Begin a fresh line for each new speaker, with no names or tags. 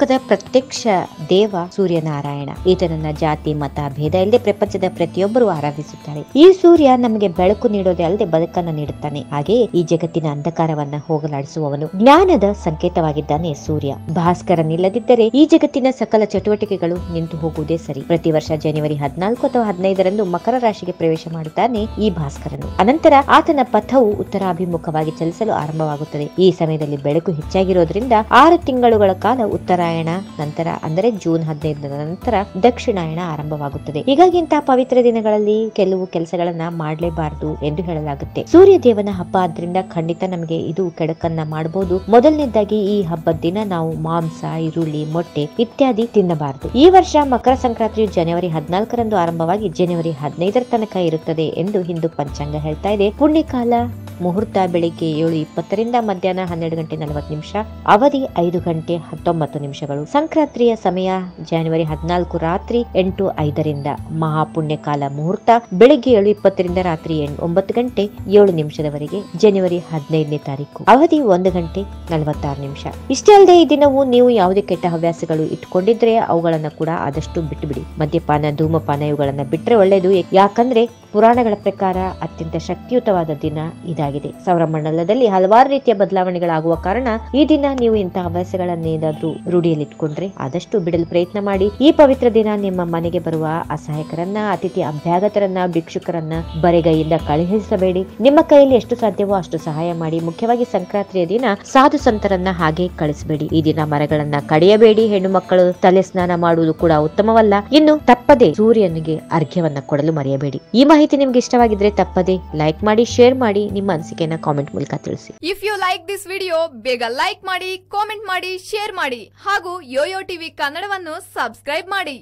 ಲೋಕದ ಪ್ರತ್ಯಕ್ಷ ದೇವ ಸೂರ್ಯನಾರಾಯಣ. ಈತನನ್ನ ಜಾತಿ, ಮತ, ಭೇದ ಇಲ್ಲದೆ ಪ್ರಪಂಚದ ಪ್ರತಿಯೊಬ್ಬರು ಆರಾಧಿಸುತ್ತಾರೆ. ಈ ಸೂರ್ಯ ನಮಗೆ ಬೆಳಕು ನೀಡೋದೇ ಅಲ್ಲದೆ ಬದುಕನ್ನು ನೀಡುತ್ತಾನೆ. ಹಾಗೆ ಈ ಜಗತ್ತಿನ ಅಂಧಕಾರವನ್ನ ಹೋಗಲಾಡಿಸುವವನು ಜ್ಞಾನದ ಸಂಕೇತವಾಗಿದ್ದಾನೆ ಸೂರ್ಯ. ಭಾಸ್ಕರನಿಲ್ಲದಿದ್ದರೆ ಈ ಜಗತ್ತಿನ ಸಕಲ ಚಟುವಟಿಕೆಗಳು ನಿಂತು ಹೋಗುವುದೇ ಸರಿ. ಪ್ರತಿ ವರ್ಷ ಜನವರಿ ಹದಿನಾಲ್ಕು ಅಥವಾ ಹದಿನೈದರಂದು ಮಕರ ರಾಶಿಗೆ ಪ್ರವೇಶ ಮಾಡುತ್ತಾನೆ ಈ ಭಾಸ್ಕರನು. ಅನಂತರ ಆತನ ಪಥವು ಉತ್ತರಾಭಿಮುಖವಾಗಿ ಚಲಿಸಲು ಆರಂಭವಾಗುತ್ತದೆ. ಈ ಸಮಯದಲ್ಲಿ ಬೆಳಕು ಹೆಚ್ಚಾಗಿರೋದ್ರಿಂದ ಆರು ತಿಂಗಳುಗಳ ಕಾಲ ಉತ್ತರಾಯಣ ನಂತರ, ಅಂದರೆ ಜೂನ್ ಹದಿನೈದರ ನಂತರ ದಕ್ಷಿಣಾಯಣ ಆರಂಭವಾಗುತ್ತದೆ. ಹೀಗಾಗಿ ಇಂತಹ ಪವಿತ್ರ ದಿನಗಳಲ್ಲಿ ಕೆಲವು ಕೆಲಸಗಳನ್ನ ಮಾಡಲೇಬಾರದು ಎಂದು ಹೇಳಲಾಗುತ್ತೆ. ಸೂರ್ಯ ದೇವನ ಹಬ್ಬ ಆದ್ರಿಂದ ಖಂಡಿತ ನಮಗೆ ಇದು ಕೆಡಕನ್ನ ಮಾಡಬಹುದು ಮೊದಲನೇದಾಗಿ ಈ ಹಬ್ಬದ ದಿನ ನಾವು ಮಾಂಸ, ಈರುಳ್ಳಿ, ಮೊಟ್ಟೆ ಇತ್ಯಾದಿ ತಿನ್ನಬಾರದು. ಈ ವರ್ಷ ಮಕರ ಸಂಕ್ರಾಂತಿಯು ಜನವರಿ ಹದಿನಾಲ್ಕರಂದು ಆರಂಭವಾಗಿ ಜನವರಿ ಹದಿನೈದರ ತನಕ ಇರುತ್ತದೆ ಎಂದು ಹಿಂದೂ ಪಂಚಾಂಗ ಹೇಳ್ತಾ ಇದೆ. ಪುಣ್ಯಕಾಲ ಮುಹೂರ್ತ ಬೆಳಿಗ್ಗೆ ಏಳು ಇಪ್ಪತ್ತರಿಂದ ಮಧ್ಯಾಹ್ನ ಹನ್ನೆರಡು ಗಂಟೆ ನಲವತ್ತು ನಿಮಿಷ, ಅವಧಿ ಐದು ಗಂಟೆ ಹತ್ತೊಂಬತ್ತು ನಿಮಿಷಗಳು ಸಂಕ್ರಾಂತಿಯ ಸಮಯ ಜನವರಿ ಹದಿನಾಲ್ಕು ರಾತ್ರಿ ಎಂಟು ಐದರಿಂದ. ಮಹಾಪುಣ್ಯ ಕಾಲ ಮುಹೂರ್ತ ಬೆಳಿಗ್ಗೆ ಏಳು ಇಪ್ಪತ್ತರಿಂದ ರಾತ್ರಿ ಒಂಬತ್ತು ಗಂಟೆ ಏಳು ನಿಮಿಷದವರೆಗೆ ಜನವರಿ ಹದಿನೈದನೇ ತಾರೀಕು. ಅವಧಿ ಒಂದು ಗಂಟೆ ನಲವತ್ತಾರು ನಿಮಿಷ. ಇಷ್ಟೇ ಅಲ್ಲದೆ ಈ ದಿನವೂ ನೀವು ಯಾವುದೇ ಕೆಟ್ಟ ಹವ್ಯಾಸಗಳು ಇಟ್ಕೊಂಡಿದ್ರೆ ಅವುಗಳನ್ನ ಕೂಡ ಆದಷ್ಟು ಬಿಟ್ಟುಬಿಡಿ. ಮದ್ಯಪಾನ, ಧೂಮಪಾನ ಇವುಗಳನ್ನ ಬಿಟ್ಟರೆ ಒಳ್ಳೆಯದು ಯಾಕಂದ್ರೆ ಪುರಾಣಗಳ ಪ್ರಕಾರ ಅತ್ಯಂತ ಶಕ್ತಿಯುತವಾದ ದಿನ ಇದಾಗಿದೆ. ಸೌರಮಂಡಲದಲ್ಲಿ ಹಲವಾರು ರೀತಿಯ ಬದಲಾವಣೆಗಳಾಗುವ ಕಾರಣ ಈ ದಿನ ನೀವು ಇಂತಹ ಹವ್ಯಾಸಗಳನ್ನೇನಾದ್ರೂ ರೂಢಿಯಲ್ಲಿಟ್ಕೊಂಡ್ರೆ ಆದಷ್ಟು ಬಿಡಲು ಪ್ರಯತ್ನ ಮಾಡಿ. ಈ ಪವಿತ್ರ ದಿನ ನಿಮ್ಮ ಮನೆಗೆ ಬರುವ ಅಸಹಾಯಕರನ್ನ, ಅತಿಥಿ ಅಭ್ಯಾಗತರನ್ನ, ಭಿಕ್ಷುಕರನ್ನ ಬರೆಗೈಯಿಂದ ಕಳುಹಿಸಬೇಡಿ. ನಿಮ್ಮ ಕೈಯಲ್ಲಿ ಎಷ್ಟು ಸಾಧ್ಯವೋ ಅಷ್ಟು ಸಹಾಯ ಮಾಡಿ. ಮುಖ್ಯವಾಗಿ ಸಂಕ್ರಾಂತಿಯ ದಿನ ಸಾಧು ಸಂತರನ್ನ ಹಾಗೆ ಕಳಿಸಬೇಡಿ. ಈ ದಿನ ಮರಗಳನ್ನ ಕಡಿಯಬೇಡಿ. ಹೆಣ್ಣು ಮಕ್ಕಳು ತಲೆ ಸ್ನಾನ ಮಾಡುವುದು ಕೂಡ ಉತ್ತಮವಲ್ಲ. ಇನ್ನು ತಪ್ಪದೆ ಸೂರ್ಯನಿಗೆ ಅರ್ಘ್ಯವನ್ನ ಕೊಡಲು ಮರೆಯಬೇಡಿ. ಈ ಮಾಹಿತಿ ನಿಮ್ಗೆ ಇಷ್ಟವಾಗಿದ್ರೆ ತಪ್ಪದೆ ಲೈಕ್ ಮಾಡಿ ಶೇರ್ ಮಾಡಿ ನಿಮ್ಮ ಅನಿಸಿಕೆನ ಕಾಮೆಂಟ್ ಮೂಲಕ ತಿಳಿಸಿ.
If you like this video ಬೇಗ ಲೈಕ್ ಮಾಡಿ ಕಾಮೆಂಟ್ ಮಾಡಿ ಶೇರ್ ಮಾಡಿ ಹಾಗೂ ಯೋಯೋ ಟಿವಿ ಕನ್ನಡವನ್ನು ಸಬ್ಸ್ಕ್ರೈಬ್ ಮಾಡಿ.